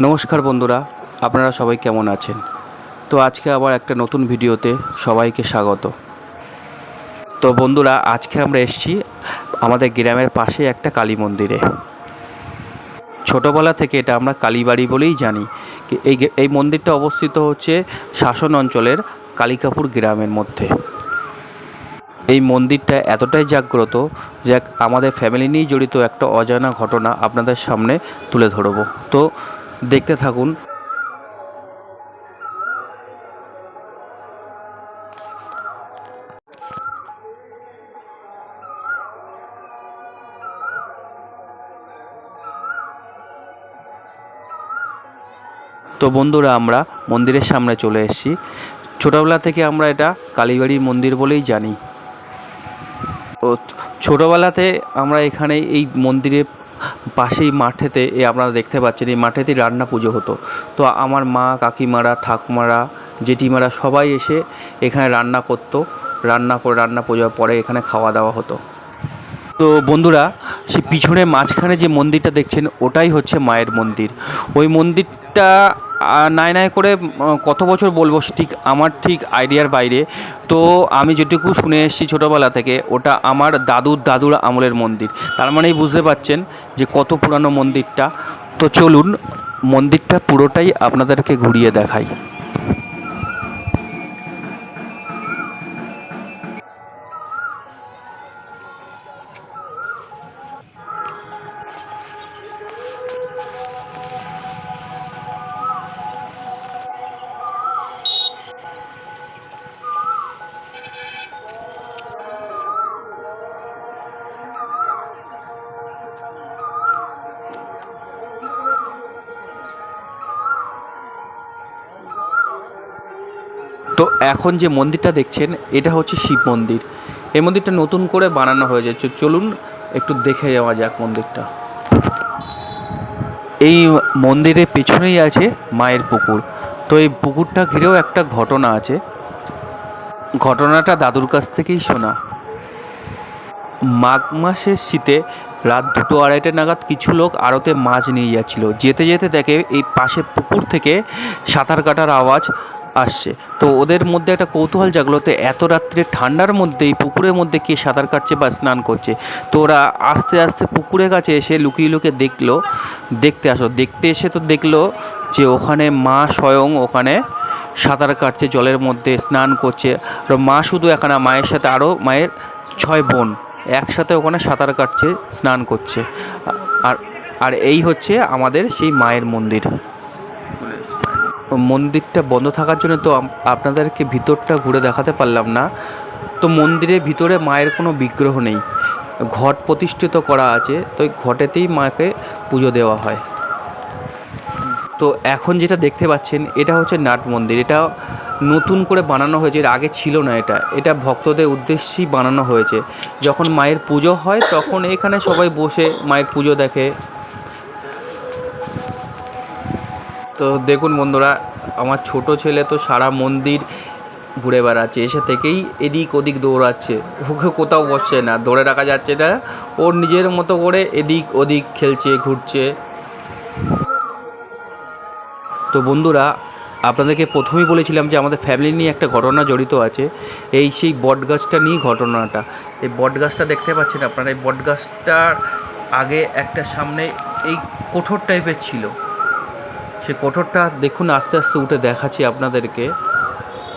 নমস্কার বন্ধুরা, আপনারা সবাই কেমন আছেন? তো আজকে আবার একটা নতুন ভিডিওতে সবাইকে স্বাগত। তো বন্ধুরা, আজকে আমরা এসেছি আমাদের গ্রামের পাশে একটা কালী মন্দিরে। ছোটোবেলা থেকে এটা আমরা কালীবাড়ি বলেই জানি। এই এই মন্দিরটা অবস্থিত হচ্ছে শাসন অঞ্চলের কালিকাপুর গ্রামের মধ্যে। এই মন্দিরটা এতটাই জাগ্রত যে আমাদের ফ্যামিলি নিয়েই জড়িত একটা অজানা ঘটনা আপনাদের সামনে তুলে ধরবো। তো দেখতে থাকুন। তো বন্ধুরা, আমরা মন্দিরের সামনে চলে এসেছি। ছোটোবেলা থেকে আমরা এটা কালীবাড়ির মন্দির বলেই জানি। ছোটোবেলাতে আমরা এখানে এই মন্দিরের পাশেই মাঠেতে, এ আপনারা দেখতে পাচ্ছেন, এই মাঠেতেই রান্না পুজো হতো। তো আমার মা, কাকিমারা, ঠাকুমারা, জেঠিমারা সবাই এসে এখানে রান্না করতো। রান্না করে, রান্না পুজোর পরে এখানে খাওয়া দাওয়া হতো। তো বন্ধুরা, সে পিছনে মাঝখানে যে মন্দিরটা দেখছেন, ওটাই হচ্ছে মায়ের মন্দির। ওই মন্দিরটা নাই নাই করে কত বছর বলব, ঠিক আমার ঠিক আইডিয়ার বাইরে। তো আমি যেটুকু শুনে এসেছি ছোটোবেলা থেকে, ওটা আমার দাদুর দাদুর আমলের মন্দির। তার মানেই বুঝতে পারছেন যে কত পুরানো মন্দিরটা। তো চলুন, মন্দিরটা পুরোটাই আপনাদেরকে ঘুরিয়ে দেখাই। তো এখন যে মন্দিরটা দেখছেন, এটা হচ্ছে শিব মন্দির। এই মন্দিরটা নতুন করে বানানো হয়েছে। চলুন একটু দেখে যাওয়া যাক মন্দিরটা। এই মন্দিরের পেছনেই আছে মায়ের পুকুর। তো এই পুকুরটা ঘিরেও একটা ঘটনা আছে। ঘটনাটা দাদুর কাছ থেকেই শোনা। মাঘ মাসের শীতে রাত দুটো আড়াইটে নাগাদ কিছু লোক আড়তে মাছ নিয়ে যাচ্ছিল। যেতে যেতে দেখে এই পাশে পুকুর থেকে সাঁতার কাটার আওয়াজ আসছে। তো ওদের মধ্যে একটা কৌতূহল জাগলো তো এত রাত্রে ঠান্ডার মধ্যে এই পুকুরের মধ্যে কে সাঁতার কাটছে বা স্নান করছে। তো ওরা আস্তে আস্তে পুকুরের কাছে এসে লুকিয়ে লুকিয়ে দেখল, দেখতে আসো দেখতে এসে তো দেখল যে ওখানে মা স্বয়ং ওখানে সাঁতার কাটছে, জলের মধ্যে স্নান করছে। আর মা শুধু এখানে মায়ের সাথে, আরও মায়ের ছয় বোন একসাথে ওখানে সাঁতার কাটছে, স্নান করছে। আর আর এই হচ্ছে আমাদের সেই মায়ের মন্দির। মন্দিরটা বন্ধ থাকার জন্য তো আপনাদেরকে ভিতরটা ঘুরে দেখাতে পারলাম না। তো মন্দিরের ভিতরে মায়ের কোনো বিগ্রহ নেই। ঘট প্রতিষ্ঠিত করা আছে, তো ওই ঘটেতেই মাকে পুজো দেওয়া হয়। তো এখন যেটা দেখতে পাচ্ছেন, এটা হচ্ছে নাট মন্দির। এটা নতুন করে বানানো হয়েছে, এর আগে ছিল না এটা। এটা ভক্তদের উদ্দেশ্যেই বানানো হয়েছে। যখন মায়ের পুজো হয়, তখন এখানে সবাই বসে মায়ের পুজো দেখে। তো দেখুন বন্ধুরা, আমার ছোট ছেলে তো সারা মন্দির ঘুরে বেড়াচ্ছে, এসে থেকেই এদিক ওদিক দৌড়াচ্ছে। ওকে কোথাও বসছে না, ধরে রাখা যাচ্ছে না। ওর নিজের মতো করে এদিক ওদিক খেলছে, ঘুরছে। তো বন্ধুরা, আপনাদেরকে প্রথমেই বলেছিলাম যে আমাদের ফ্যামিলি নিয়ে একটা ঘটনা জড়িত আছে। এই সেই বট গাছটা নিয়ে ঘটনাটা। এই বট গাছটা দেখতে পাচ্ছেন আপনারা, এই বট গাছটার আগে একটা সামনে এই কোঠর টাইপের ছিল। সে কোঠরটা দেখুন, আস্তে আস্তে উঠে দেখাচ্ছি আপনাদেরকে।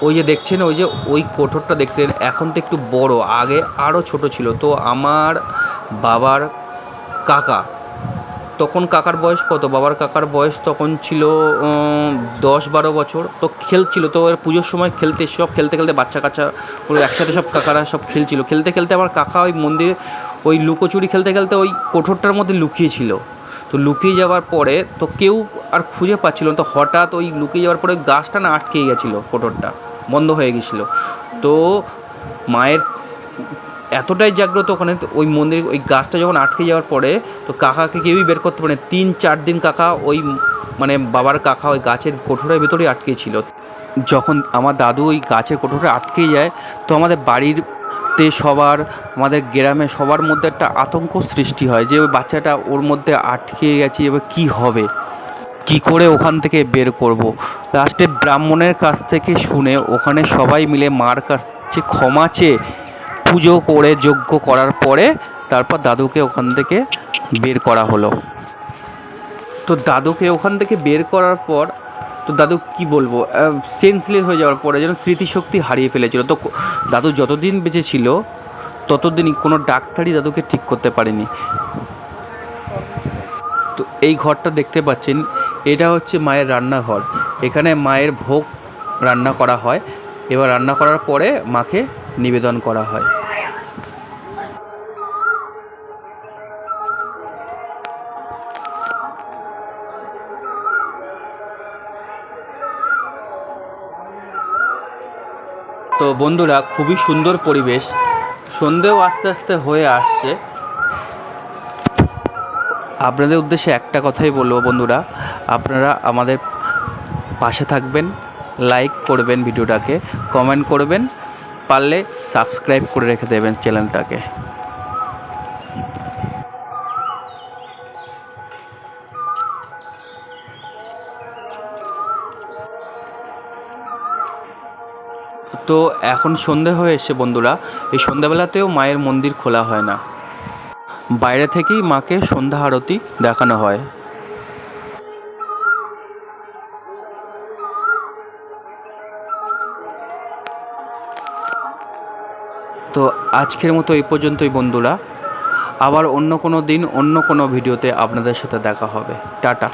ওই যে দেখছেন, ওই যে ওই কোঠরটা দেখতেন এখন তো একটু বড়, আগে আরও ছোট ছিল। তো আমার বাবার কাকা তখন কাকার বয়স কত? বাবার কাকার বয়স তখন ছিল দশ বারো বছর। তো খেলছিল তো এর পুজোর সময় খেলতে, সব খেলতে খেলতে বাচ্চা কাচ্চা ওরা একসাথে সব কাকারা সব খেলছিল। খেলতে খেলতে আমার কাকা ওই মন্দিরে, ওই লুকোচুরি খেলতে খেলতে ওই কোঠরটার মধ্যে লুকিয়েছিল তো লুকিয়ে যাওয়ার পরে তো কেউ আর খুঁজে পাচ্ছিল না। তো হঠাৎ ওই লুকিয়ে যাওয়ার পরে গাছটা না আটকে গেছিল কোঠরটা, বন্ধ হয়ে গেছিল। তো মায়ের এতটাই জাগ্রত ওখানে ওই মন্দির ওই গাছটা যখন আটকে যাওয়ার পরে, তো কাকাকে কেউই বের করতে পারে। তিন চার দিন কাকা ওই মানে বাবার কাকা ওই গাছের কোঠরের ভেতরেই আটকে ছিল যখন আমার দাদু ওই গাছের কোঠরে আটকে যায়, তো আমাদের বাড়ির তে সবার, আমাদের গ্রামে সবার মধ্যে একটা আতঙ্ক সৃষ্টি হয় যে ওই বাচ্চাটা ওর মধ্যে আটকে গেছে, এবার কী হবে কি করে ওখান থেকে বের করব। লাস্টে ব্রাহ্মণের কাছ থেকে শুনে ওখানে সবাই মিলে মার কাছে ক্ষমা চেয়ে পুজো করে যজ্ঞ করার পরে তারপর দাদুকে ওখান থেকে বের করা হলো। তো দাদুকে ওখান থেকে বের করার পর, তো দাদু কি বলব সেন্সলেস হয়ে যাওয়ার পরে যেন স্মৃতিশক্তি হারিয়ে ফেলেছিল। তো দাদু যতদিন বেঁচে ছিল, ততদিনই কোনো ডাক্তারই দাদুকে ঠিক করতে পারেনি। তো এই ঘরটা দেখতে পাচ্ছেন, এটা হচ্ছে মায়ের রান্নাঘর। এখানে মায়ের ভোগ রান্না করা হয়। এবার রান্না করার পরে মাকে নিবেদন করা হয়। তো বন্ধুরা, খুবই সুন্দর পরিবেশ। সন্ধেও আস্তে আস্তে হয়ে আসছে। আপনাদের উদ্দেশ্যে একটা কথাই বলব বন্ধুরা, আপনারা আমাদের পাশে থাকবেন লাইক করবেন ভিডিওটাকে কমেন্ট করবেন পারলে সাবস্ক্রাইব করে রেখে দেবেন চ্যানেলটাকে। তো এখন সন্ধে হয়ে এসে বন্ধুরা। এই সন্ধ্যাবেলাতেও মায়ের মন্দির খোলা হয় না। বাইরে থেকেই মাকে সন্ধ্যা আরতি দেখানো হয়। তো আজকের মতো এই পর্যন্তই বন্ধুরা। আবার অন্য কোনো দিন, অন্য কোনো ভিডিওতে আপনাদের সাথে দেখা হবে। টাটা।